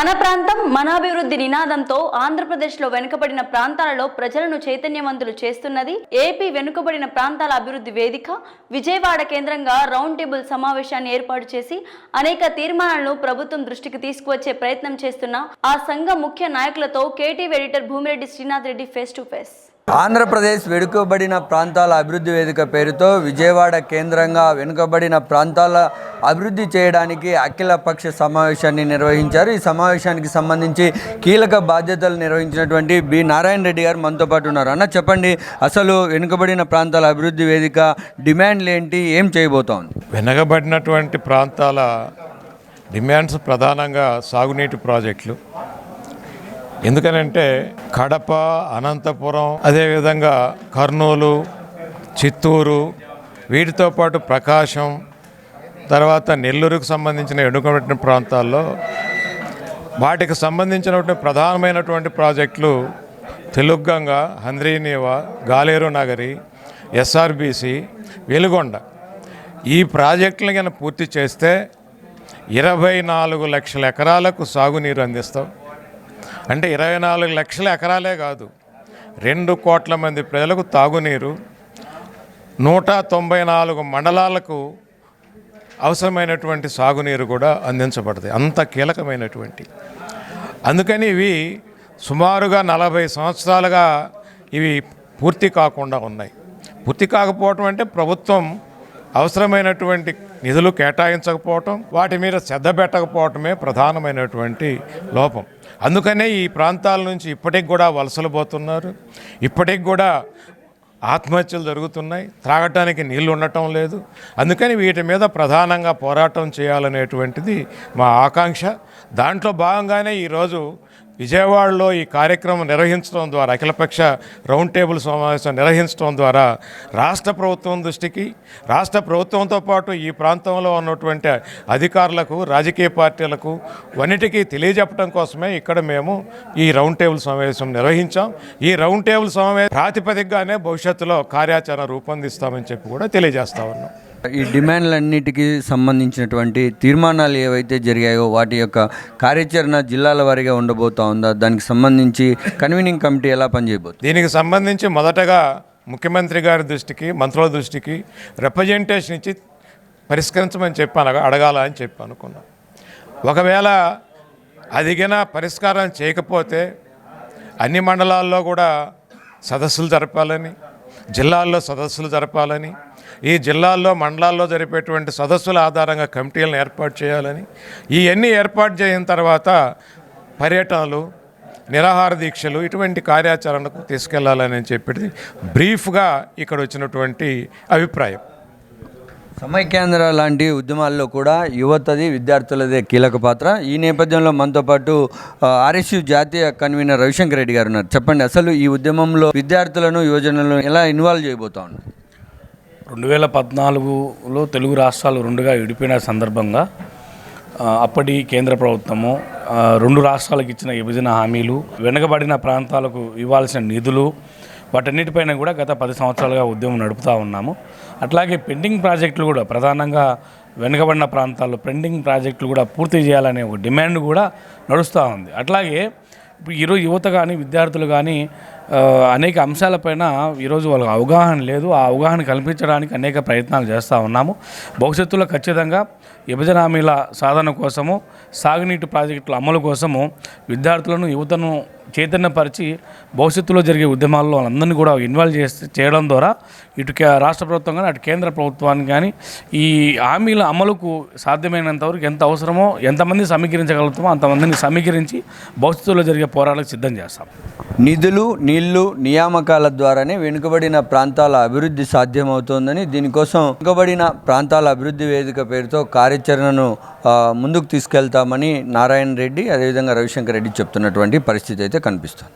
మన ప్రాంతం మన అభివృద్ధి నినాదంతో ఆంధ్రప్రదేశ్లో వెనుకబడిన ప్రాంతాలలో ప్రజలను చైతన్యవంతులు చేస్తున్నది ఏపీ వెనుకబడిన ప్రాంతాల అభివృద్ధి వేదిక. విజయవాడ కేంద్రంగా రౌండ్ టేబుల్ సమావేశాన్ని ఏర్పాటు చేసి అనేక తీర్మానాలను ప్రభుత్వం దృష్టికి తీసుకువచ్చే ప్రయత్నం చేస్తున్న ఆ సంఘం ముఖ్య నాయకులతో KTV editor Bhumireddy Srinath Reddy face to face. Andhra Pradesh వెనుకబడిన ప్రాంతాల అభివృద్ధి వేదిక పేరుతో విజయవాడ కేంద్రంగా వెనుకబడిన ప్రాంతాల అభివృద్ధి చేయడానికి అఖిల పక్ష సమావేశాన్ని నిర్వహించారు. ఈ సమావేశానికి సంబంధించి కీలక బాధ్యతలు నిర్వహించినటువంటి బి. నారాయణ రెడ్డి గారు మనతో పాటు ఉన్నారు. అన్న చెప్పండి అసలు వెనుకబడిన ప్రాంతాల అభివృద్ధి వేదిక డిమాండ్లు ఏంటి? ఏం చేయబోతోంది? వెనకబడినటువంటి ప్రాంతాల డిమాండ్స్ ప్రధానంగా సాగునీటి ప్రాజెక్టులు ఎందుకనంటే కడప అనంతపురం అదేవిధంగా కర్నూలు చిత్తూరు వీటితో పాటు ప్రకాశం తర్వాత నెల్లూరుకు సంబంధించిన వెనుకబడిన ప్రాంతాల్లో వాటికి సంబంధించినటువంటి ప్రధానమైనటువంటి ప్రాజెక్టులు తెలుగంగ హంద్రీనీవ గాలేరు నగరి ఎస్ఆర్బిసి వెలుగొండ. ఈ ప్రాజెక్టులను కనుక పూర్తి చేస్తే ఇరవై నాలుగు లక్షల ఎకరాలకు సాగునీరు అందిస్తాం. అంటే ఇరవై నాలుగు లక్షల ఎకరాలే కాదు. రెండు కోట్ల మంది ప్రజలకు తాగునీరు నూట తొంభై నాలుగు మండలాలకు అవసరమైనటువంటి సాగునీరు కూడా అందించబడుతుంది అంత కీలకమైనటువంటి. అందుకని ఇవి సుమారుగా నలభై సంవత్సరాలుగా ఇవి పూర్తి కాకుండా ఉన్నాయి. పూర్తి కాకపోవటం అంటే ప్రభుత్వం అవసరమైనటువంటి నిధులు కేటాయించకపోవటం వాటి మీద శ్రద్ధ పెట్టకపోవటమే ప్రధానమైనటువంటి లోపం. అందుకనే ఈ ప్రాంతాల నుంచి ఇప్పటికి కూడా వలసలు పోతున్నారు. ఇప్పటికి కూడా ఆత్మహత్యలు జరుగుతున్నాయి. త్రాగటానికి నీళ్ళు ఉండటం లేదు. అందుకని వీటి మీద ప్రధానంగా పోరాటం చేయాలనేటువంటిది మా ఆకాంక్ష. దాంట్లో భాగంగానే ఈరోజు విజయవాడలో ఈ కార్యక్రమం నిర్వహించడం ద్వారా అఖిలపక్ష రౌండ్ టేబుల్ సమావేశం నిర్వహించడం ద్వారా రాష్ట్ర ప్రభుత్వం దృష్టికి రాష్ట్ర ప్రభుత్వంతో పాటు ఈ ప్రాంతంలో ఉన్నటువంటి అధికారులకు రాజకీయ పార్టీలకు అన్నిటికీ తెలియజెప్పడం కోసమే ఇక్కడ మేము ఈ రౌండ్ టేబుల్ సమావేశం నిర్వహించాం. ఈ రౌండ్ టేబుల్ సమావేశం ప్రాతిపదికగానే భవిష్యత్తులో కార్యాచరణ రూపొందిస్తామని చెప్పి కూడా తెలియజేస్తా ఉన్నాం. ఈ డిమాండ్లన్నిటికీ సంబంధించినటువంటి తీర్మానాలు ఏవైతే జరిగాయో వాటి యొక్క కార్యాచరణ జిల్లాల వారీగా ఉండబోతా ఉందా? దానికి సంబంధించి కన్వీనింగ్ కమిటీ ఎలా పనిచేయబోతుంది? దీనికి సంబంధించి మొదటగా ముఖ్యమంత్రి గారి దృష్టికి మంత్రుల దృష్టికి రిప్రజెంటేషన్ ఇచ్చి పరిష్కరించమని చెప్పాను అడగాల అని చెప్పి అనుకున్నాం. ఒకవేళ అదిగిన పరిష్కారం చేయకపోతే అన్ని మండలాల్లో కూడా సదస్సులు జరపాలని జిల్లాల్లో సదస్సులు జరపాలని ఈ జిల్లాల్లో మండలాల్లో జరిపేటువంటి సదస్సుల ఆధారంగా కమిటీలను ఏర్పాటు చేయాలని ఇవన్నీ ఏర్పాటు చేసిన తర్వాత పర్యటనలు నిరాహార దీక్షలు ఇటువంటి కార్యాచరణకు తీసుకెళ్ళాలని చెప్పేది బ్రీఫ్గా ఇక్కడ వచ్చినటువంటి అభిప్రాయం. సమైక్యాంధ్ర లాంటి ఉద్యమాల్లో కూడా యువతది విద్యార్థులదే కీలక పాత్ర. ఈ నేపథ్యంలో మనతో పాటు ఆర్ఎస్యు జాతీయ కన్వీనర్ రవిశంకర్ రెడ్డి గారు ఉన్నారు. చెప్పండి అసలు ఈ ఉద్యమంలో విద్యార్థులను యువజనులను ఎలా ఇన్వాల్వ్ చేయబోతా ఉన్నారు? రెండు వేల పద్నాలుగులో తెలుగు రాష్ట్రాలు రెండుగా విడిపోయిన సందర్భంగా అప్పటి కేంద్ర ప్రభుత్వము రెండు రాష్ట్రాలకు ఇచ్చిన విభజన హామీలు వెనుకబడిన ప్రాంతాలకు ఇవ్వాల్సిన నిధులు వాటన్నిటిపైన కూడా గత పది సంవత్సరాలుగా ఉద్యమం నడుపుతూ ఉన్నాము. అట్లాగే పెండింగ్ ప్రాజెక్టులు కూడా ప్రధానంగా వెనుకబడిన ప్రాంతాల్లో పెండింగ్ ప్రాజెక్టులు కూడా పూర్తి చేయాలనే ఒక డిమాండ్ కూడా నడుస్తూ ఉంది. అట్లాగే ఇప్పుడు ఈరోజు యువత కానీ విద్యార్థులు కానీ అనేక అంశాలపైన ఈరోజు వాళ్ళకి అవగాహన లేదు. ఆ అవగాహన కల్పించడానికి అనేక ప్రయత్నాలు చేస్తూ ఉన్నాము. భవిష్యత్తులో ఖచ్చితంగా విభజన హామీల సాధన కోసము సాగునీటి ప్రాజెక్టుల అమలు కోసము విద్యార్థులను యువతను చైతన్యపరిచి భవిష్యత్తులో జరిగే ఉద్యమాల్లో వాళ్ళందరినీ కూడా ఇన్వాల్వ్ చేసి చేయడం ద్వారా ఇటు రాష్ట్ర ప్రభుత్వం కానీ అటు కేంద్ర ప్రభుత్వానికి కానీ ఈ హామీల అమలుకు సాధ్యమైనంత వరకు ఎంత అవసరమో ఎంతమంది సమీకరించగలుగుతామో అంతమందిని సమీకరించి భవిష్యత్తులో జరిగే పోరాటాలకు సిద్ధం చేస్తాం. నిధులు నీళ్ళు నియామకాల ద్వారానే వెనుకబడిన ప్రాంతాల అభివృద్ధి సాధ్యమవుతోందని దీనికోసం వెనుకబడిన ప్రాంతాల అభివృద్ధి వేదిక పేరుతో కార్యాచరణను ముందుకు తీసుకెళ్తామని నారాయణ రెడ్డి అదేవిధంగా రవిశంకర్ రెడ్డి చెప్తున్నటువంటి పరిస్థితి అయితే కనిపిస్తుంది.